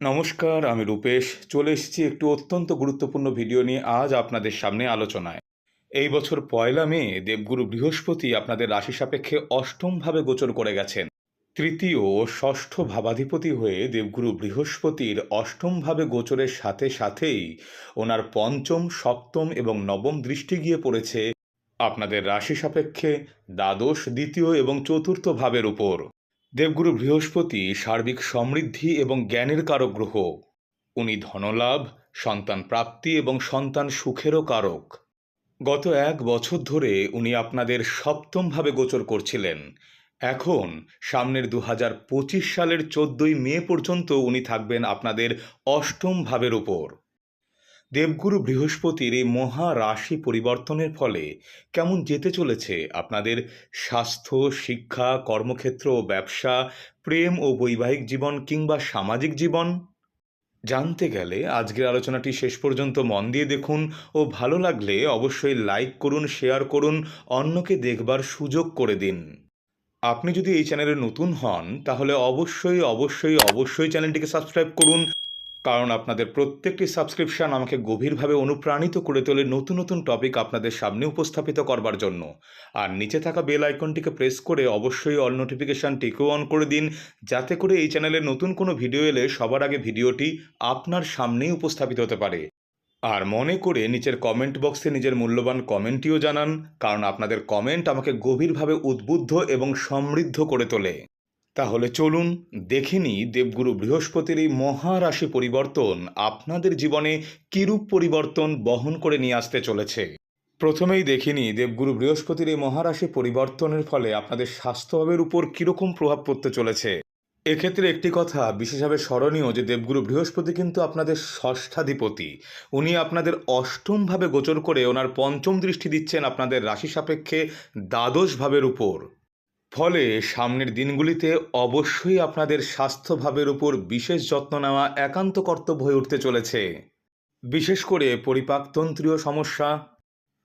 নমস্কার, আমি রূপেশ। চলে এসেছি একটু অত্যন্ত গুরুত্বপূর্ণ ভিডিও নিয়ে আজ আপনাদের সামনে আলোচনায়। এই বছর পয়লা মে, দেবগুরু বৃহস্পতি আপনাদের রাশি সাপেক্ষে অষ্টমভাবে গোচর করে গেছেন। তৃতীয় ও ষষ্ঠ ভাবাধিপতি হয়ে দেবগুরু বৃহস্পতির অষ্টমভাবে গোচরের সাথে সাথেই ওনার পঞ্চম, সপ্তম এবং নবম দৃষ্টি গিয়ে পড়েছে আপনাদের রাশি সাপেক্ষে দ্বাদশ, দ্বিতীয় এবং চতুর্থ ভাবের উপর। দেবগুরু বৃহস্পতি সার্বিক সমৃদ্ধি এবং জ্ঞানের কারক গ্রহ। উনি ধনলাভ, সন্তান প্রাপ্তি এবং সন্তান সুখেরও কারক। গত এক বছর ধরে উনি আপনাদের সপ্তমভাবে গোচর করছিলেন। এখন, সামনের দু হাজার পঁচিশ সালের চোদ্দই মে পর্যন্ত উনি থাকবেন আপনাদের অষ্টম ভাবের উপর। দেবগুরু বৃহস্পতির এই মহা রাশি পরিবর্তনের ফলে কেমন যেতে চলেছে? আপনাদের স্বাস্থ্য, শিক্ষা, কর্মক্ষেত্র, ব্যবসা, প্রেম ও বৈবাহিক জীবন কিংবা সামাজিক জীবন? জানতে গেলে আজকের আলোচনাটি শেষ পর্যন্ত মন দিয়ে দেখুন ও ভালো লাগলে অবশ্যই লাইক করুন, শেয়ার করুন, অন্যকে দেখবার সুযোগ করে দিন। আপনি যদি এই চ্যানেলে নতুন হন, তাহলে অবশ্যই অবশ্যই অবশ্যই চ্যানেলটিকে সাবস্ক্রাইব করুন কারণ আপনাদের প্রত্যেকটি সাবস্ক্রিপশন আমাকে গভীরভাবে অনুপ্রাণিত করে তোলে নতুন নতুন টপিক আপনাদের সামনে উপস্থাপিত করবার জন্য। আর নিচে থাকা বেল আইকনটিকে প্রেস করে অবশ্যই অল নোটিফিকেশানটিকেও অন করে দিন, যাতে করে এই চ্যানেলে নতুন কোনো ভিডিও এলে সবার আগে ভিডিওটি আপনার সামনেই উপস্থাপিত হতে পারে। আর মনে করে নিচের কমেন্ট বক্সে নিজের মূল্যবান কমেন্টটিও জানান, কারণ আপনাদের কমেন্ট আমাকে গভীরভাবে উদ্বুদ্ধ এবং সমৃদ্ধ করে তোলে। তাহলে চলুন দেখে নিই দেবগুরু বৃহস্পতির এই মহারাশি পরিবর্তন আপনাদের জীবনে কিরূপ পরিবর্তন বহন করে নিয়ে আসতে চলেছে। প্রথমেই দেখিনি দেবগুরু বৃহস্পতির এই মহারাশি পরিবর্তনের ফলে আপনাদের স্বাস্থ্যভাবের উপর কীরকম প্রভাব পড়তে চলেছে। এক্ষেত্রে একটি কথা বিশেষভাবে স্মরণীয় যে দেবগুরু বৃহস্পতি কিন্তু আপনাদের ষষ্ঠাধিপতি। উনি আপনাদের অষ্টমভাবে গোচর করে ওনার পঞ্চম দৃষ্টি দিচ্ছেন আপনাদের রাশি সাপেক্ষে দ্বাদশ ভাবের উপর। ফলে সামনের দিনগুলিতে অবশ্যই আপনাদের স্বাস্থ্যভাবের উপর বিশেষ যত্ন নেওয়া একান্ত কর্তব্য হয়ে উঠতে চলেছে। বিশেষ করে পরিপাকতন্ত্রীয় সমস্যা,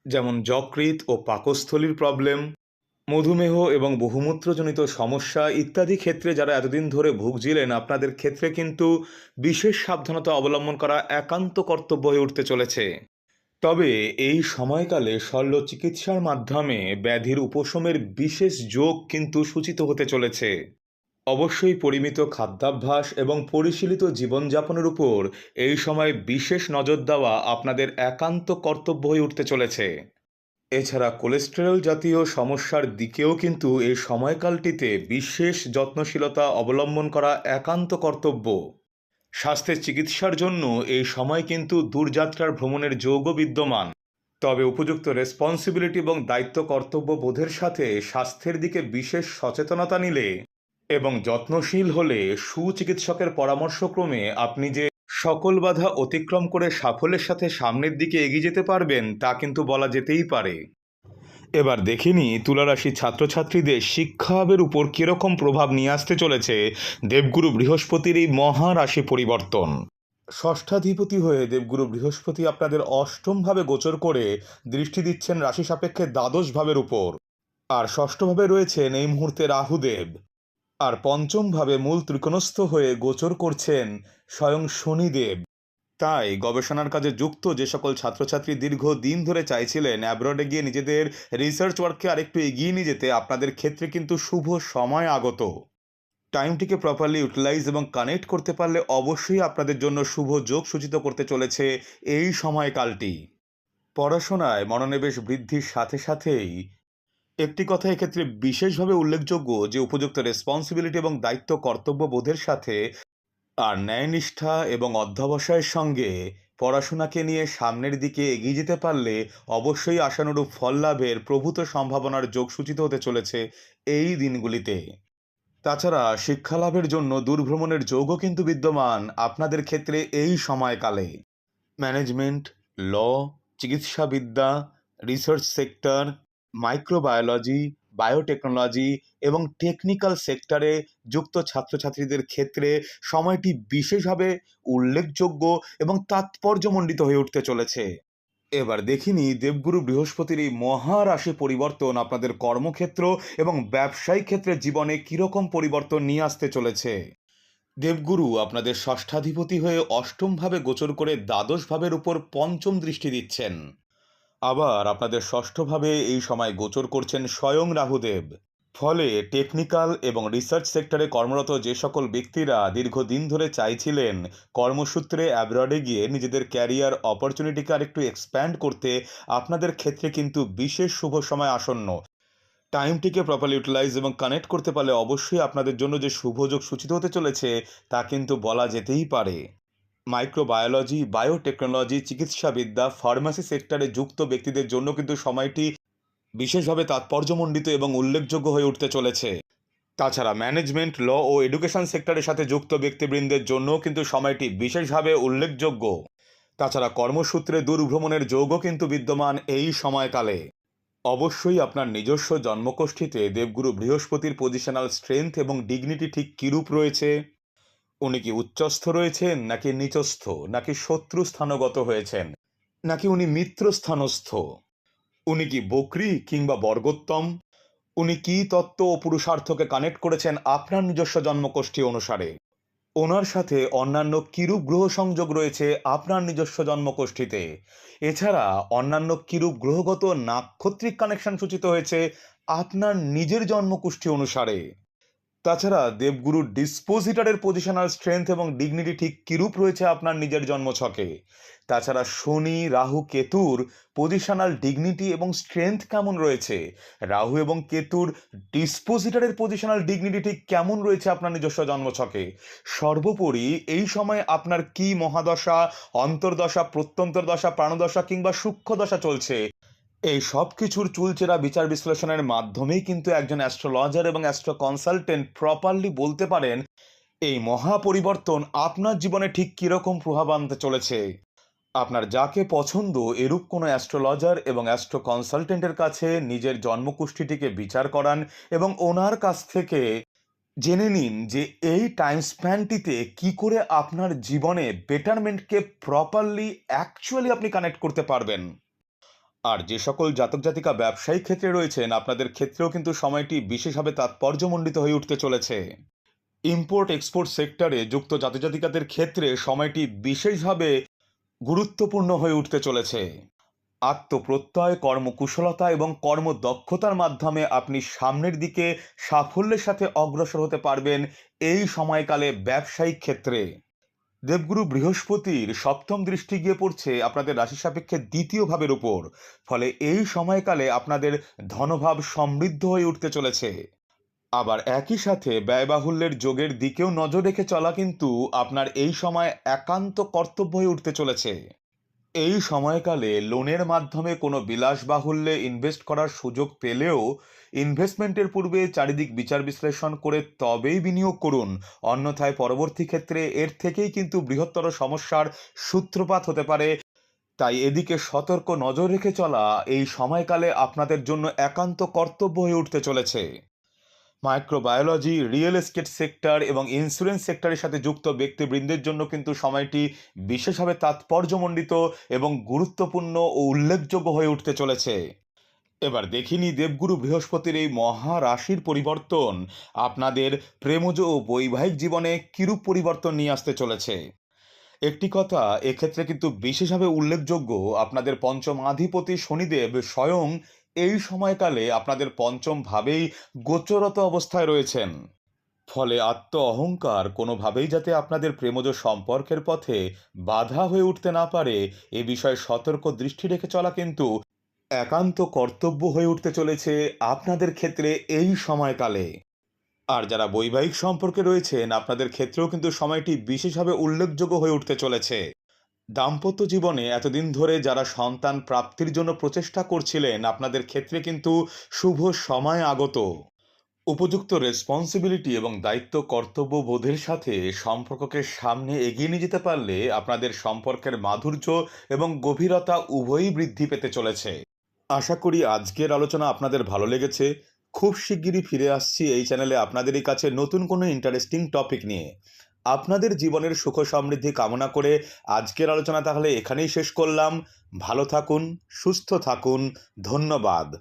যেমন যকৃৎ ও পাকস্থলীর প্রবলেম, মধুমেহ এবং বহুমূত্রজনিত সমস্যা ইত্যাদি ক্ষেত্রে যারা এতদিন ধরে ভুগছিলেন, আপনাদের ক্ষেত্রে কিন্তু বিশেষ সাবধানতা অবলম্বন করা একান্ত কর্তব্য হয়ে উঠতে চলেছে। তবে এই সময়কালে শল্য চিকিৎসার মাধ্যমে ব্যাধির উপশমের বিশেষ যোগ কিন্তু সূচিত হতে চলেছে। অবশ্যই পরিমিত খাদ্যাভ্যাস এবং পরিশীলিত জীবনযাপনের উপর এই সময় বিশেষ নজর দেওয়া আপনাদের একান্ত কর্তব্য হয়ে উঠতে চলেছে। এছাড়া কোলেস্টেরল জাতীয় সমস্যার দিকেও কিন্তু এই সময়কালটিতে বিশেষ যত্নশীলতা অবলম্বন করা একান্ত কর্তব্য। স্বাস্থ্যের চিকিৎসার জন্য এই সময় কিন্তু দূরযাত্রার ভ্রমণের যোগও বিদ্যমান। তবে উপযুক্ত রেসপন্সিবিলিটি এবং দায়িত্ব কর্তব্য বোধের সাথে স্বাস্থ্যের দিকে বিশেষ সচেতনতা নিলে এবং যত্নশীল হলে সুচিকিৎসকের পরামর্শক্রমে আপনি যে সকল বাধা অতিক্রম করে সাফল্যের সাথে সামনের দিকে এগিয়ে যেতে পারবেন তা কিন্তু বলা যেতেই পারে। এবার দেখিনি তুলারাশি ছাত্রছাত্রীদের শিক্ষাভাবের উপর কীরকম প্রভাব নিয়ে আসতে চলেছে দেবগুরু বৃহস্পতির এই মহারাশি পরিবর্তন। ষষ্ঠাধিপতি হয়ে দেবগুরু বৃহস্পতি আপনাদের অষ্টমভাবে গোচর করে দৃষ্টি দিচ্ছেন রাশি সাপেক্ষে দ্বাদশ ভাবের উপর। আর ষষ্ঠভাবে রয়েছেন এই মুহূর্তে রাহুদেব। আর পঞ্চমভাবে মূল ত্রিকোণস্থ হয়ে গোচর করছেন স্বয়ং শনিদেব। তাই গবেষণার কাজে যুক্ত যে সকল ছাত্রছাত্রী দীর্ঘ দিন ধরে চাইছিলেন অ্যাব্রডে গিয়ে নিজেদের রিসার্চ ওয়ার্ককে আরেকটু এগিয়ে নিয়ে যেতে, আপনাদের ক্ষেত্রে কিন্তু শুভ সময় আগত। টাইমটিকে প্রপারলি ইউটিলাইজ এবং কানেক্ট করতে পারলে অবশ্যই আপনাদের জন্য শুভ যোগ সূচিত করতে চলেছে এই সময়কালটি। পড়াশোনায় মনোনিবেশ বৃদ্ধির সাথে সাথেই একটি কথা এক্ষেত্রে বিশেষভাবে উল্লেখযোগ্য যে, উপযুক্ত রেসপন্সিবিলিটি এবং দায়িত্ব কর্তব্য বোধের সাথে আর ন্যায়নিষ্ঠা এবং অধ্যবসায়ের সঙ্গে পড়াশোনাকে নিয়ে সামনের দিকে এগিয়ে যেতে পারলে অবশ্যই আশানুরূপ ফল লাভের প্রভূত সম্ভাবনার যোগ সূচিত হতে চলেছে এই দিনগুলিতে। তাছাড়া শিক্ষা লাভের জন্য দূরভ্রমণের যোগও কিন্তু বিদ্যমান আপনাদের ক্ষেত্রে এই সময়কালে। ম্যানেজমেন্ট, ল, চিকিৎসাবিদ্যা, রিসার্চ সেক্টর, মাইক্রোবায়োলজি বায়োটেকনোলজি এবং টেকনিক্যাল সেক্টরে যুক্ত ছাত্রছাত্রীদের ক্ষেত্রে সময়টি বিশেষভাবে উল্লেখযোগ্য এবং তাৎপর্যমণ্ডিত হয়ে উঠতে চলেছে। এবার দেখিনি দেবগুরু বৃহস্পতির এই মহারাশি পরিবর্তন আপনাদের কর্মক্ষেত্র এবং ব্যবসায়িক ক্ষেত্রে জীবনে কীরকম পরিবর্তন নিয়ে আসতে চলেছে। দেবগুরু আপনাদের ষষ্ঠাধিপতি হয়ে অষ্টমভাবে গোচর করে দ্বাদশ ভাবের উপর পঞ্চম দৃষ্টি দিচ্ছেন। আবার আপনাদের ষষ্ঠভাবে এই সময় গোচর করছেন স্বয়ং রাহুদেব। ফলে টেকনিক্যাল এবং রিসার্চ সেক্টরে কর্মরত যে সকল ব্যক্তিরা দীর্ঘদিন ধরে চাইছিলেন কর্মসূত্রে অ্যাব্রডে গিয়ে নিজেদের ক্যারিয়ার অপরচুনিটিকে আরেকটু এক্সপ্যান্ড করতে, আপনাদের ক্ষেত্রে কিন্তু বিশেষ শুভ সময় আসন্ন। টাইমটিকে প্রপারলি ইউটিলাইজ এবং কানেক্ট করতে পারলে অবশ্যই আপনাদের জন্য যে শুভযোগ সূচিত হতে চলেছে, তা কিন্তু বলা যেতেই পারে। মাইক্রোবায়োলজি বায়োটেকনোলজি চিকিৎসাবিদ্যা ফার্মাসি সেক্টরে যুক্ত ব্যক্তিদের জন্য কিন্তু সময়টি বিশেষভাবে তাৎপর্যমণ্ডিত এবং উল্লেখযোগ্য হয়ে উঠতে চলেছে। তাছাড়া ম্যানেজমেন্ট ল ও এডুকেশন সেক্টরের সাথে যুক্ত ব্যক্তিবৃন্দের জন্য কিন্তু সময়টি বিশেষভাবে উল্লেখযোগ্য। তাছাড়া কর্মসূত্রে দূরভ্রমণের যোগও কিন্তু বিদ্যমান এই সময়কালে। অবশ্যই আপনার নিজস্ব জন্মকোষ্ঠীতে দেবগুরু বৃহস্পতির পজিশনাল স্ট্রেংথ এবং ডিগনিটি ঠিক কীরূপ রয়েছে? উনি কি উচ্চস্থ রয়েছেন, নাকি নিচস্থ, নাকি শত্রু স্থানগত হয়েছেন, নাকি উনি মিত্র স্থানস্থ? উনি কি বকরি কিংবা বর্গোত্তম? উনি কি তত্ত্ব ও পুরুষার্থকে কানেক্ট করেছেন আপনার নিজস্ব জন্মকোষ্ঠী অনুসারে? ওনার সাথে অন্যান্য কিরূপ গ্রহ সংযোগ রয়েছে আপনার নিজস্ব জন্মকোষ্ঠীতে এছাড়া অন্যান্য কিরূপ গ্রহগত নাক্ষত্রিক কানেকশন সূচিত হয়েছে আপনার নিজের জন্মকুষ্ঠী অনুসারে? তাছাড়া দেবগুরুর ডিসপোজিটারের পজিশনাল স্ট্রেংথ এবং ডিগনিটি ঠিক কিরূপ রয়েছে আপনার নিজের জন্মছকে তাছাড়া শনি, রাহু, কেতুর পজিশনাল ডিগনিটি এবং স্ট্রেংথ কেমন রয়েছে? রাহু এবং কেতুর ডিসপোজিটারের পজিশনাল ডিগনিটি ঠিক কেমন রয়েছে আপনার নিজস্ব জন্মছকে সর্বোপরি এই সময় আপনার কি মহাদশা, অন্তর্দশা প্রত্যন্তর দশা প্রাণদশা কিংবা সূক্ষ্মদশা চলছে? এই সব কিছুর চুলচেরা বিচার বিশ্লেষণের মাধ্যমেই কিন্তু একজন অ্যাস্ট্রোলজার এবং অ্যাস্ট্রো কনসালটেন্ট প্রপারলি বলতে পারেন, এই মহা পরিবর্তন আপনার জীবনে ঠিক কীরকম প্রভাব আনতে চলেছে। আপনার যাকে পছন্দ, এরূপ কোনো অ্যাস্ট্রোলজার এবং অ্যাস্ট্রো কনসালটেন্টের কাছে নিজের জন্মকুষ্ঠীটিকে বিচার করান এবং ওনার কাছ থেকে জেনে নিন যে এই টাইম স্প্যানটিতে কি করে আপনার জীবনে বেটারমেন্টকে প্রপারলি অ্যাকচুয়ালি আপনি কানেক্ট করতে পারবেন। আর যে সকল জাতক জাতিকা ব্যবসায়িক ক্ষেত্রে রয়েছেন, আপনাদের ক্ষেত্রেও কিন্তু সময়টি বিশেষভাবে তাৎপর্যমণ্ডিত হয়ে উঠতে চলেছে। ইম্পোর্ট এক্সপোর্ট সেক্টরে যুক্ত জাতক জাতিকাদের ক্ষেত্রে সময়টি বিশেষভাবে গুরুত্বপূর্ণ হয়ে উঠতে চলেছে। আত্মপ্রত্যয়, কর্মকুশলতা এবং কর্মদক্ষতার মাধ্যমে আপনি সামনের দিকে সাফল্যের সাথে অগ্রসর হতে পারবেন এই সময়কালে ব্যবসায়িক ক্ষেত্রে। দেবগুরু বৃহস্পতির সপ্তম দৃষ্টি গিয়ে পড়ছে আপনাদের রাশি সাপেক্ষে দ্বিতীয় ভাবের উপর। ফলে এই সময়কালে আপনাদের ধনভাব সমৃদ্ধ হয়ে উঠতে চলেছে। আবার একই সাথে ব্যয়বাহুল্যের যোগের দিকেও নজর রেখে চলা কিন্তু আপনার এই সময় একান্ত কর্তব্য হয়ে উঠতে চলেছে। এই সময়কালে লোনের মাধ্যমে কোনো বিলাসবাহুল্যে ইনভেস্ট করার সুযোগ পেলেও ইনভেস্টমেন্টের পূর্বে চারিদিক বিচার বিশ্লেষণ করে তবেই বিনিয়োগ করুন। অন্যথায় পরবর্তী ক্ষেত্রে এর থেকেই কিন্তু বৃহত্তর সমস্যার সূত্রপাত হতে পারে। তাই এদিকে সতর্ক নজর রেখে চলা এই সময়কালে আপনাদের জন্য একান্ত কর্তব্য হয়ে উঠতে চলেছে। মাইক্রোবায়োলজি, রিয়েল এস্টেট সেক্টর এবং ইন্স্যুরেন্স সেক্টরের সাথে যুক্ত ব্যক্তিবৃন্দের জন্য কিন্তু সময়টি বিশেষভাবে তাৎপর্যমণ্ডিত এবং গুরুত্বপূর্ণ ও উল্লেখযোগ্য হয়ে উঠতে চলেছে। এবার দেখিনি দেবগুরু বৃহস্পতির এই মহা রাশির পরিবর্তন। আপনাদের প্রেমজ ও বৈবাহিক জীবনে কিরূপ পরিবর্তন নিয়ে আসতে চলেছে? একটি কথা, এক্ষেত্রে কিন্তু বিশেষভাবে উল্লেখযোগ্য, আপনাদের পঞ্চমাধিপতি শনিদেব স্বয়ং এই সময়কালে আপনাদের পঞ্চম ভাবেই গোচরত অবস্থায় রয়েছেন। ফলে আত্ম অহংকার কোনোভাবেই যাতে আপনাদের প্রেমজ সম্পর্কের পথে বাধা হয়ে উঠতে না পারে, এ বিষয়ে সতর্ক দৃষ্টি রেখে চলা কিন্তু একান্ত কর্তব্য হয়ে উঠতে চলেছে আপনাদের ক্ষেত্রে এই সময়কালে। আর যারা বৈবাহিক সম্পর্কে রয়েছেন, আপনাদের ক্ষেত্রেও কিন্তু সময়টি বিশেষভাবে উল্লেখযোগ্য হয়ে উঠতে চলেছে। দাম্পত্য জীবনে এতদিন ধরে যারা সন্তান প্রাপ্তির জন্য প্রচেষ্টা করছিলেন, আপনাদের ক্ষেত্রে কিন্তু শুভ সময় আগত। উপযুক্ত রেসপন্সিবিলিটি এবং দায়িত্ব কর্তব্য বোধের সাথে সম্পর্ককে সামনে এগিয়ে নিয়ে যেতে পারলে আপনাদের সম্পর্কের মাধুর্য এবং গভীরতা উভয়ই বৃদ্ধি পেতে চলেছে। আশা করি আজকের আলোচনা আপনাদের ভালো লেগেছে। খুব শিগগিরই ফিরে আসছি এই চ্যানেলে আপনাদেরই কাছে নতুন কোনো ইন্টারেস্টিং টপিক নিয়ে। আপনাদের জীবনের সুখ সমৃদ্ধি কামনা করে আজকের আলোচনা তাহলে এখানেই শেষ করলাম। ভালো থাকুন, সুস্থ থাকুন। ধন্যবাদ।